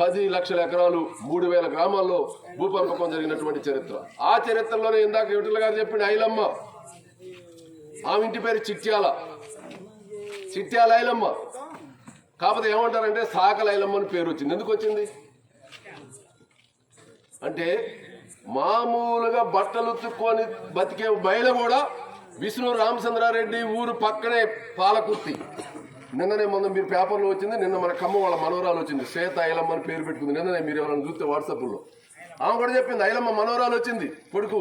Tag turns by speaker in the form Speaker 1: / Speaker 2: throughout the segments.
Speaker 1: పది లక్షల ఎకరాలు మూడు వేల గ్రామాల్లో భూపంపకం జరిగినటువంటి చరిత్ర. ఆ చరిత్రలోనే ఇందాక విఠల గారు చెప్పిన ఐలమ్మ. ఆమె ఇంటి పేరు చిట్యాల. చిట్యాల ఐలమ్మ. కాకపోతే ఏమంటారంటే సాకల ఐలమ్మ అని పేరు వచ్చింది. ఎందుకు వచ్చింది? అంటే మామూలుగా బట్టలు ఉతుక్కొని బతికే మహిళ కూడా విష్ణు రామచంద్రారెడ్డి ఊరు పక్కనే పాలకుర్తి. నిన్ననే మొన్న మీరు పేపర్లో వచ్చింది నిన్న మన కమ్మ వాళ్ళ మనోరాలు వచ్చింది. శ్వేత ఐలమ్మ అని పేరు పెట్టుకుంది. నిన్ననే మీరు ఎవరైనా చూస్తే వాట్సాప్లో ఆమె కూడా చెప్పింది ఐలమ్మ మనోరాలు వచ్చింది. కొడుకు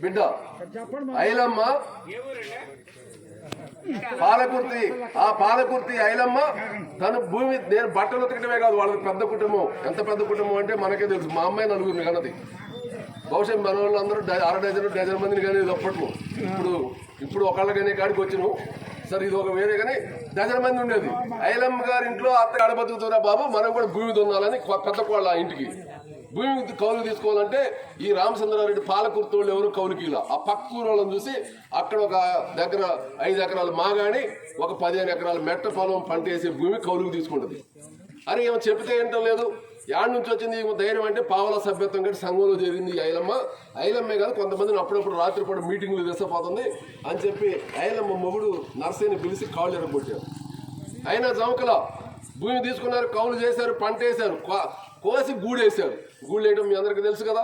Speaker 1: బిడ్డ. ఐలమ్మ పాలకుర్తి ఆ పాలకుర్తి ఐలమ్మ తను భూమి నేను బట్టలు ఉతకటమే కాదు వాళ్ళకి పెద్ద కుటుంబం. ఎంత పెద్ద కుటుంబం అంటే మనకే తెలుసు. మా అమ్మాయి నలుగురిని కన్నది. బహుశా మన వాళ్ళందరూ డ- అర డజన్ డజన్ మందిని కానీ అప్పట్లో ఇప్పుడు ఇప్పుడు ఒకళ్ళకనే కాడికి వచ్చినావు సరే ఇది ఒక వేరే కానీ డజన్ మంది ఉండేది. ఐలమ్మ గారి ఇంట్లో అత్త ఆడబతుకుతున్నా బాబు మనం కూడా భూమి దున్నాలని పెద్ద కోళ్ళ ఇంటికి. భూమి కౌలు తీసుకోవాలంటే ఈ రామచంద్రారెడ్డి పాలకుర్తోళ్ళు ఎవరు కౌలుకీల? ఆ పక్క ఊరు వాళ్ళని చూసి అక్కడ ఒక దగ్గర ఐదు ఎకరాలు మాగాని ఒక పదిహేను ఎకరాల మెట్ట పొలం పంట వేసే భూమి కౌలుకు తీసుకుంటుంది. అని ఏమో చెప్తే ఏంటో లేదు. యాడ్ నుంచి వచ్చింది ధైర్యం అంటే పావల సభ్యత్వం కంటే సంఘంలో జరిగింది ఐలమ్మ. ఐలమ్మే కాదు కొంతమందిని అప్పుడప్పుడు రాత్రిపూట మీటింగ్లు తీసుకుపోతుంది అని చెప్పి ఐలమ్మ మొగుడు నర్సయ్యని పిలిచి కాళ్ళు ఎరగొట్టారు. అయినా జమకల భూమి తీసుకున్నారు కౌలు చేశారు పంట వేశారు కో- కోసి గూడేశారు గూళ్ళు వేయడం మీ అందరికీ తెలుసు కదా?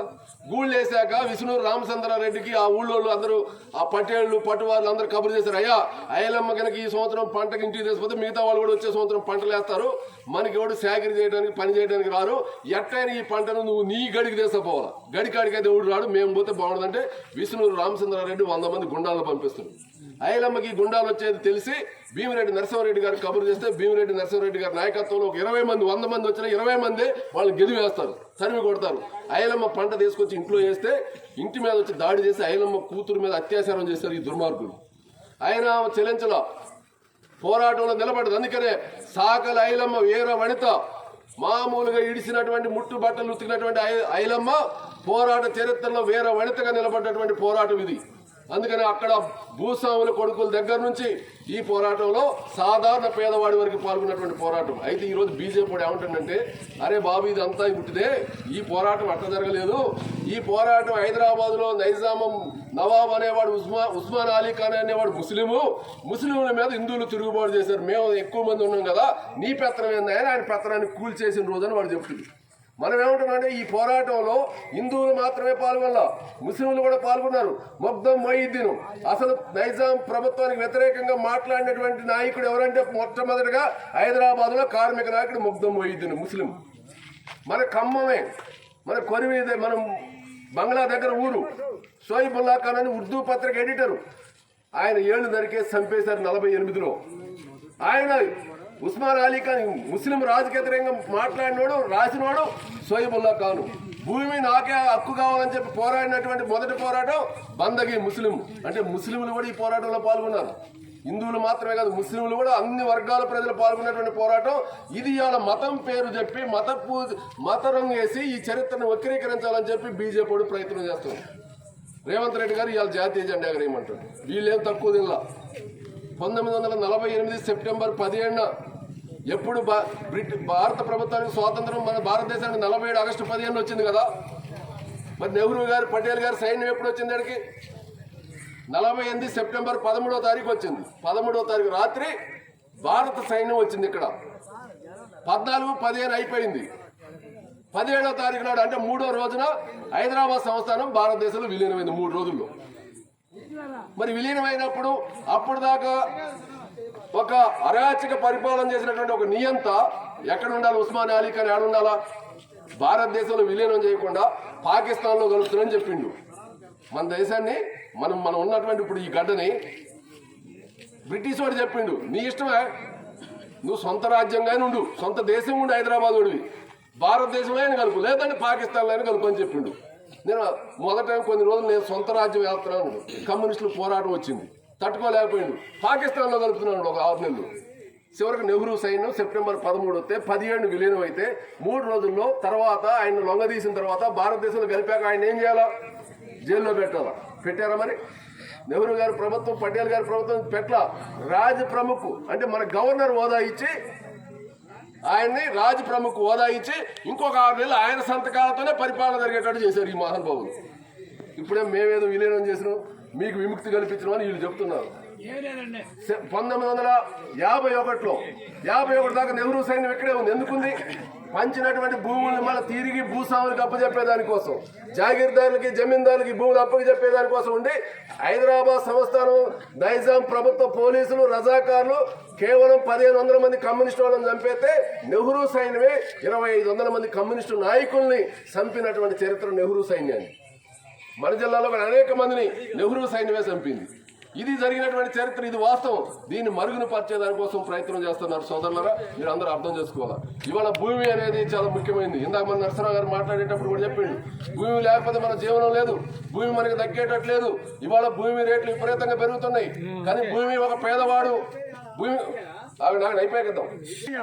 Speaker 1: గూళ్ళు వేసాక విష్ణు రామచంద్రారెడ్డికి ఆ ఊళ్ళో అందరూ ఆ పట్టేళ్ళు పట్టువాళ్ళు అందరూ కబురు చేశారు. అయ్యా అయ్యలమ్మ కనుక ఈ సంవత్సరం పంటకి ఇంటికి తెచ్చిపోతే మిగతా వాళ్ళు కూడా వచ్చే సంవత్సరం పంటలు వేస్తారు. మనకి ఎవడు సేకరి చేయడానికి పని చేయడానికి రారు. ఎట్టైనా ఈ పంటను నువ్వు నీ గడికి తీసుకుపోవాలి. గడి అయితే ఎవడు రాడు మేము పోతే బాగుండదంటే విష్ణు రామచంద్రారెడ్డి వంద మంది గుండాలను పంపిస్తున్నాడు ఐలమ్మకి గుండాలు వచ్చేది తెలిసి భీమిరెడ్డి నరసింహారెడ్డి గారు కబురు చేస్తే భీమిరెడ్డి నరసింహారెడ్డి గారి నాయకత్వంలో ఒక ఇరవై మంది వంద మంది వచ్చిన ఇరవై మంది వాళ్ళు గెలి వేస్తారు తరిమి కొడతారు. ఐలమ్మ పంట తీసుకొచ్చి ఇంట్లో వేస్తే ఇంటి మీద వచ్చి దాడి చేసి ఐలమ్మ కూతురు మీద అత్యాచారం చేశారు ఈ దుర్మార్గులు. ఆయన చెల్లించలా. పోరాటంలో నిలబడదు అందుకనే సాకల ఐలమ్మ వీర వనిత మామూలుగా ఇడిసినటువంటి ముట్టు బట్టలు ఉతికినటువంటి ఐలమ్మ పోరాట చరిత్రలో వీర వనితగా నిలబడ్డటువంటి పోరాటం ఇది. అందుకని అక్కడ భూస్వాముల కొడుకుల దగ్గర నుంచి ఈ పోరాటంలో సాధారణ పేదవాడి వరకు పాల్గొన్నటువంటి పోరాటం. అయితే ఈ రోజు బీజేపీ వాడు ఏమంటుందంటే అరే బాబు ఇది అంతా పుట్టిదే ఈ పోరాటం అట్ట జరగలేదు. ఈ పోరాటం హైదరాబాద్లో నైజామం నవాబ్ అనేవాడు ఉస్మా ఉస్మాన్ అలీ ఖాన్ అనేవాడు ముస్లిము. ముస్లింల మీద హిందువులు తిరుగుబాటు చేశారు. మేము ఎక్కువ మంది ఉన్నాం కదా. నీ పెత్తనం ఏందని ఆయన పెత్తనాన్ని కూల్చేసిన అని వాడు చెప్తుంది. మనం ఏమంటున్నామంటే ఈ పోరాటంలో హిందువులు మాత్రమే పాల్గొనాల ముస్లింలు కూడా పాల్గొన్నారు. మొత్తం మొయిద్దీన్. అసలు నైజాం ప్రభుత్వానికి వ్యతిరేకంగా మాట్లాడినటువంటి నాయకుడు ఎవరంటే మొట్టమొదటిగా హైదరాబాద్లో కార్మిక నాయకుడు ముగ్ధం మొయిద్దీన్ ముస్లిం. మన ఖమ్మమే మన కొరివిదే మనం బంగ్లా దగ్గర ఊరు. షోయిబుల్లా ఖాన్ అని ఉర్దూ పత్రిక ఎడిటరు. ఆయన ఏళ్ళు నరికేసి చంపేశారు నలభై ఎనిమిదిలో. ఆయన ఉస్మాన్ అలీ ఖాన్ ముస్లిం రాజకీయ వ్యతిరేకంగా మాట్లాడినోడు రాసినోడు సోయబుల్లా ఖాను. భూమి నాకే హక్కు కావాలని చెప్పి పోరాడినటువంటి మొదటి పోరాటం బందగి ముస్లిం. అంటే ముస్లింలు కూడా ఈ పోరాటంలో పాల్గొన్నారు. హిందువులు మాత్రమే కాదు ముస్లింలు కూడా అన్ని వర్గాల ప్రజలు పాల్గొన్నటువంటి పోరాటం. ఇది ఇవాళ మతం పేరు చెప్పి మత పూజ మత రంగు వేసి ఈ చరిత్రను వక్రీకరించాలని చెప్పి బీజేపీ ప్రయత్నం చేస్తుంది. రేవంత్ రెడ్డి గారు ఇవాళ జాతీయ జెండా ఎగరేయమంటారు వీళ్ళేం తక్కువ తినలా. పంతొమ్మిది వందల నలభై ఎనిమిది సెప్టెంబర్ పదిహేడున ఎప్పుడు బ్రిటి భారత ప్రభుత్వానికి స్వాతంత్రం మన భారతదేశానికి నలభై ఏడు ఆగస్టు పదిహేను వచ్చింది కదా? మరి నెహ్రూ గారు పటేల్ గారు సైన్యం ఎప్పుడు వచ్చింది దానికి నలభై ఎనిమిది సెప్టెంబర్ పదమూడో తారీఖు వచ్చింది. పదమూడో తారీఖు రాత్రి భారత సైన్యం వచ్చింది ఇక్కడ. పద్నాలుగు పదిహేను అయిపోయింది. పదిహేడో తారీఖు నాడు అంటే మూడో రోజున హైదరాబాద్ సంస్థానం భారతదేశంలో విలీనమైంది మూడు రోజుల్లో. మరి విలీనమైనప్పుడు అప్పుడు దాకా ఒక అరాచక పరిపాలన చేసినటువంటి ఒక నియంత ఎక్కడ ఉండాలి ఉస్మాన్ అలీ ఖాన్ ఎక్కడ ఉండాలా భారతదేశంలో విలీనం చేయకుండా పాకిస్తాన్లో కలుపుతుందని చెప్పిండు. మన దేశాన్ని మనం మనం ఉన్నటువంటి ఇప్పుడు ఈ గడ్డని బ్రిటిష్ వాడు చెప్పిండు. నీ ఇష్టమే? నువ్వు సొంత రాజ్యంగానే ఉండు. సొంత దేశం ఉండు హైదరాబాద్ వాడివి. భారతదేశంలో అయినా కలుపు. లేదంటే పాకిస్తాన్లో అయినా కలుపు అని చెప్పిండు. నేను మొదట కొన్ని రోజులు నేను సొంత రాజ్యం వెళ్తున్నాను కమ్యూనిస్టులు పోరాటం వచ్చింది. తట్టుకోలేకపోయిండు. పాకిస్తాన్లో కలుపుతున్నాడు ఒక ఆరు నెలలు. చివరికి నెహ్రూ సైన్యం సెప్టెంబర్ పదమూడు వస్తే పదిహేను విలీనం అయితే మూడు రోజుల్లో తర్వాత ఆయన లొంగదీసిన తర్వాత భారతదేశంలో గెలిపాక ఆయన ఏం చేయాలా? జైల్లో పెట్టాలా? పెట్టారా మరి? నెహ్రూ గారి ప్రభుత్వం పటేల్ గారి ప్రభుత్వం పెట్ల రాజ ప్రముఖ్ అంటే మన గవర్నర్ హోదా ఇచ్చి ఆయన్ని రాజ ప్రముఖ హోదా ఇచ్చి ఇంకొక ఆరు నెలలు ఆయన సంతకాలతోనే పరిపాలన జరిగేటట్టు చేశారు ఈ మహానుభావులు ఇప్పుడే మేమేదో విలీనం చేసినాం మీకు విముక్తి కల్పించడం అని వీళ్ళు చెప్తున్నారు. పంతొమ్మిది వందల యాభై ఒకటిలో యాభై ఒకటి దాకా నెహ్రూ సైన్యం ఇక్కడే ఉంది. ఎందుకుంది? పంచినటువంటి భూముల్ని మళ్ళీ తిరిగి భూస్వాములకు అప్పచెప్పేదానికోసం జాగీర్దారులకి జమీందారులకి భూములు అప్పచెప్పేదానికోసం ఉండి హైదరాబాద్ సంస్థానం నైజాం ప్రభుత్వ పోలీసులు రజాకారులు కేవలం పదిహేను వందల మంది కమ్యూనిస్టు వాళ్ళని చంపేస్తే నెహ్రూ సైన్యమే ఇరవై ఐదు వందల మంది కమ్యూనిస్టు నాయకుల్ని చంపినటువంటి చరిత్ర నెహ్రూ సైన్యాన్ని. మన జిల్లాలో కూడా అనేక మందిని నెహ్రూ సైన్యమే చంపింది. ఇది జరిగినటువంటి చరిత్ర ఇది వాస్తవం. దీన్ని మరుగున పరిచే దానికోసం ప్రయత్నం చేస్తున్నారు సోదరులరా. మీరు అందరూ అర్థం చేసుకోవాలి? ఇవాళ భూమి అనేది చాలా ముఖ్యమైనది ఇందాక మన నరసరావు గారు మాట్లాడేటప్పుడు కూడా చెప్పిండు. భూమి లేకపోతే మన జీవనం లేదు. భూమి మనకి తగ్గేటట్లేదు ఇవాళ భూమి రేట్లు విపరీతంగా పెరుగుతున్నాయి. కానీ భూమి ఒక పేదవాడు భూమి అవి నాకు అయిపోయేద్దాం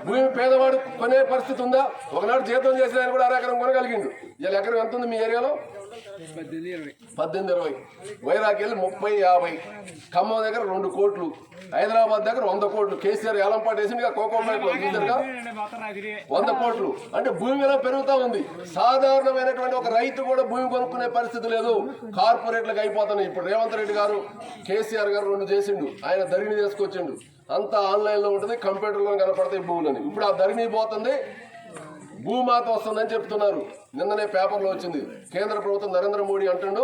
Speaker 1: భూమి పేదవాడు కొనే పరిస్థితి ఉందా? ఒకనాడు జీతం చేసిన ఆయన కూడా అరెకరం కొనగలిగిండు. ఇలా ఎకరం ఎంత ఉంది మీ ఏరియాలో? పద్దెనిమిది ఇరవై. వైరాగ్ వెళ్ళి ముప్పై యాభై. ఖమ్మం దగ్గర రెండు కోట్లు. హైదరాబాద్ దగ్గర వంద కోట్లు. కేసీఆర్ ఏలంపాటు కోకోపేటలో చూసారుగా? వంద కోట్లు. అంటే భూమి విలువ పెరుగుతా ఉంది. సాధారణమైనటువంటి ఒక రైతు కూడా భూమి కొనుక్కునే పరిస్థితి లేదు. కార్పొరేట్లకు అయిపోతున్నాయి. ఇప్పుడు రేవంత్ రెడ్డి గారు కేసీఆర్ గారు రెండు చేసిండు. ఆయన ధరణి తీసుకొచ్చిండు. అంతా ఆన్లైన్లో ఉంటుంది. కంప్యూటర్లో కనపడతాయి భూములని. ఇప్పుడు ఆ ధరణి పోతుంది. భూమాత వస్తుందని చెప్తున్నారు. నిన్ననే పేపర్లో వచ్చింది. కేంద్ర ప్రభుత్వం నరేంద్ర మోడీ అంటుండు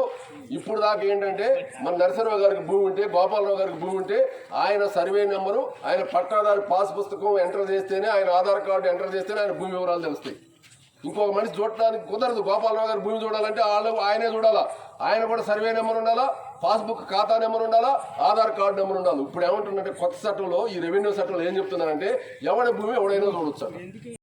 Speaker 1: ఇప్పుడు దాకా ఏంటంటే మన నరసింహరావు గారికి భూమి ఉంటే గోపాలరావు గారికి భూమి ఉంటే ఆయన సర్వే నెంబరు ఆయన పట్టాదారు పాస్ పుస్తకం ఎంటర్ చేస్తేనే ఆయన ఆధార్ కార్డు ఎంటర్ చేస్తేనే ఆయన భూమి వివరాలు తెలుస్తాయి. ఇంకొక మనిషి చూడటానికి కుదరదు. గోపాలరావు గారి భూమి చూడాలంటే వాళ్ళు ఆయనే చూడాలా? ఆయన కూడా సర్వే నెంబర్ ఉండాలా? పాస్బుక్ ఖాతా నెంబర్ ఉండాలా? ఆధార్ కార్డు నెంబర్ ఉండాలి? ఇప్పుడు ఏమంటుందంటే కొత్త చట్టంలో ఈ రెవెన్యూ చట్టంలో ఏం చెప్తున్నారంటే ఎవడి భూమి ఎవడైనా చూడొచ్చు